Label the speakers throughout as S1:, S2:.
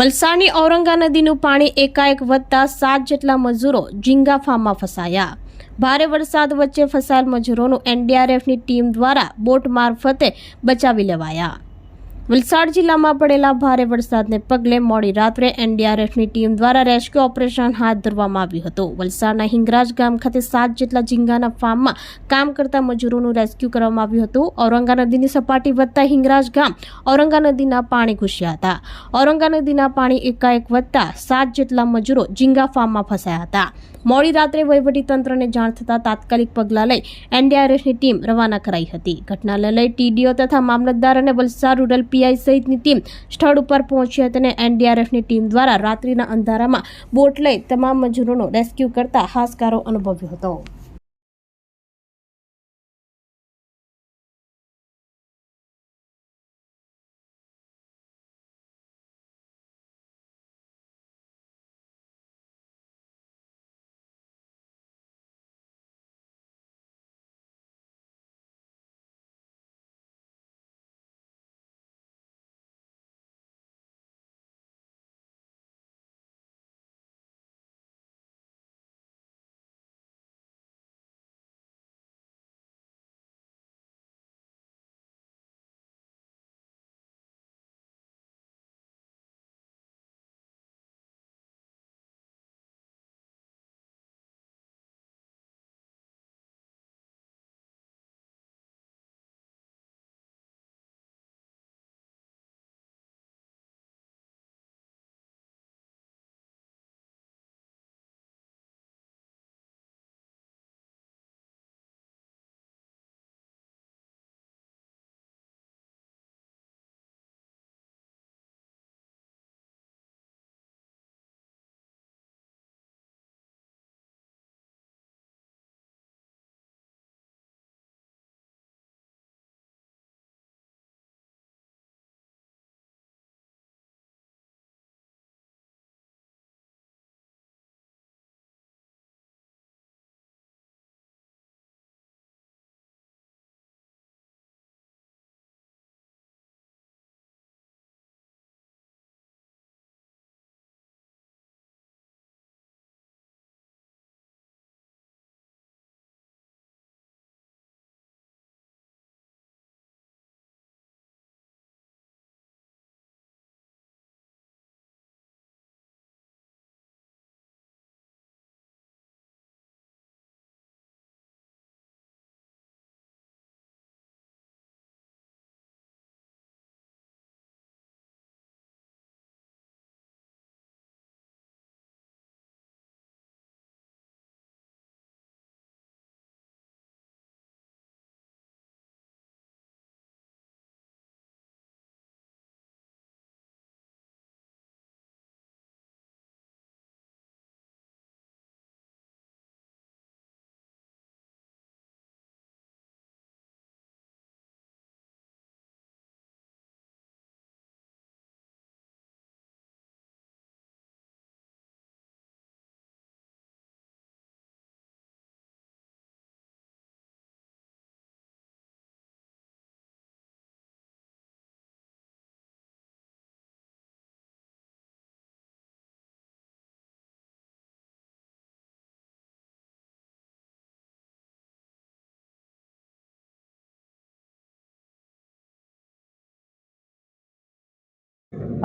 S1: વલસાડની ઔરંગા નદીનું પાણી એકાએક વધતા સાત જેટલા મજૂરો ઝીંગા ફસાયા. ભારે વરસાદ વચ્ચે ફસાયેલ મજૂરોનું એનડીઆરએફની ટીમ દ્વારા બોટ મારફતે બચાવી લેવાયા. વલસાડ જિલ્લામાં પડેલા ભારે વરસાદને પગલે મોડી રાત્રે એનડીઆરએફની ટીમ દ્વારા રેસ્ક્યુ ઓપરેશન હાથ ધરવામાં આવ્યું હતું. વલસાડના હિંગરાજ ગામ ખાતે સાત જેટલા ઝીંગાના ફાર્મમાં કામ કરતા મજૂરોનું રેસ્ક્યુ કરવામાં આવ્યું હતું. ઔરંગા નદીની સપાટી વધતા હિંગરાજ ગામ ઔરંગા નદીના પાણી ઘૂસ્યા હતા. ઔરંગા નદીના પાણી એકાએક વધતા સાત જેટલા મજૂરો ઝીંગા ફાર્મમાં ફસાયા હતા. મોડી રાત્રે તંત્રને જાણ થતાં તાત્કાલિક પગલાં લઈ એનડીઆરએફની ટીમ રવાના કરાઈ હતી. ઘટનાને લઈ ટીડીઓ તથા મામલતદાર અને વલસાડ રૂરલ પીઆઈ સહિતની ટીમ સ્થળ ઉપર પહોંચી હતી અને એનડીઆરએફની ટીમ દ્વારા રાત્રિના અંધારામાં બોટ લઈ તમામ મજૂરોનો રેસ્ક્યુ કરતા હાશકારો અનુભવ્યો હતો.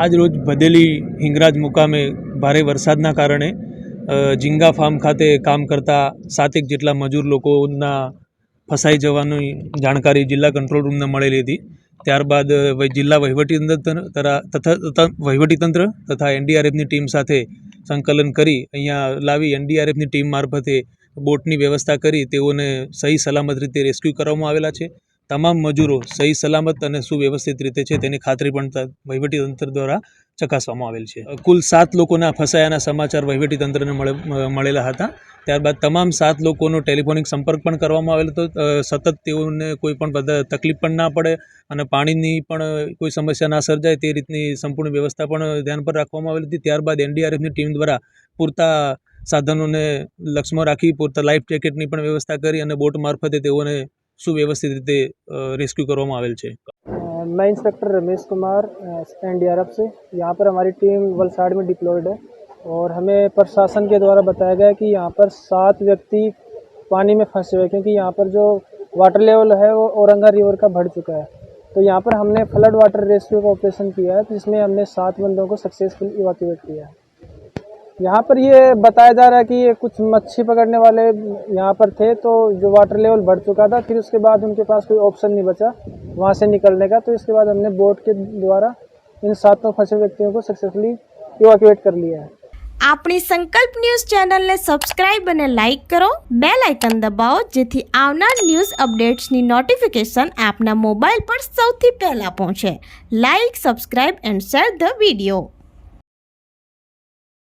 S2: આજ રોજ ભદેલી હિંગરાજ મુકામે ભારે વરસાદના કારણે ઝીંગા ફાર્મ ખાતે કામ કરતા સાતેક જેટલા મજૂર લોકોના ફસાઈ જવાની જાણકારી જિલ્લા કંટ્રોલ રૂમને મળેલી હતી. ત્યારબાદ જિલ્લા વહીવટીતંત્ર વહીવટીતંત્ર તથા એનડીઆરએફની ટીમ સાથે સંકલન કરી, અહીંયા લાવી એનડીઆરએફની ટીમ મારફતે બોટની વ્યવસ્થા કરી, તેઓને સહી સલામત રીતે રેસ્ક્યુ કરવામાં આવેલા છે. તમામ મજૂરો સહી, સલામત અને સુવ્યવસ્થિત રીતે છે તેની ખાતરી પણ વહીવટીતંત્ર દ્વારા ચકાસવામાં આવેલ છે. કુલ સાત લોકોના ફસાયાના સમાચાર વહીવટીતંત્રને મળે મળેલા હતા. ત્યારબાદ તમામ સાત લોકોનો ટેલિફોનિક સંપર્ક પણ કરવામાં આવેલો હતો. સતત તેઓને કોઈ પણ તકલીફ પણ ના પડે અને પાણીની પણ કોઈ સમસ્યા ના સર્જાય તે રીતની સંપૂર્ણ વ્યવસ્થા પણ ધ્યાન પર રાખવામાં આવેલી હતી. ત્યારબાદ એનડીઆરએફની ટીમ દ્વારા પૂરતા સાધનોને લક્ષમાં રાખી, પૂરતા લાઈફ જેકેટની પણ વ્યવસ્થા કરી અને બોટ મારફતે તેઓને સુવ્યવસ્થિત રીતે રેસ્ક્યુ કરવામાં આવેલ છે
S3: अ, मैं inspector Ramesh Kumar N D R F से यहाँ पर हमारी टीम वलसाड़ में डिप्लॉयड है और हमें प्रशासन के द्वारा बताया गया कि यहाँ पर सात व्यक्ति पानी में फंसे हुए हैं क्योंकि यहाँ पर जो वाटर लेवल है वो औरंगा रिवर का बढ़ चुका है तो यहाँ पर हमने फ्लड वाटर रेस्क्यू का ऑपरेशन किया है जिसमें हमने सात बंदों को सक्सेसफुल इवाक्यूएट किया है यहाँ पर ये बताया जा रहा है कि ये कुछ मच्छी पकड़ने वाले यहाँ पर थे तो जो वाटर लेवल बढ़ चुका था फिर उसके बाद उनके पास कोई ऑप्शन नहीं बचा वहाँ से निकलने का तो इसके बाद हमने बोट के द्वारा इन सातों फंसे व्यक्तियों को सक्सेसफुली इवाक्यूएट कर लिया है
S4: આપણી સંકલ્પ ન્યૂઝ ચેનલને સબસ્ક્રાઇબ અને લાઇક કરો બે લાઇકન દબાવો જેથી આવનાર ન્યૂઝ અપડેટ્સની નોટિફિકેશન આપના મોબાઈલ પર સૌથી પહેલાં પહોંચે like subscribe and share the video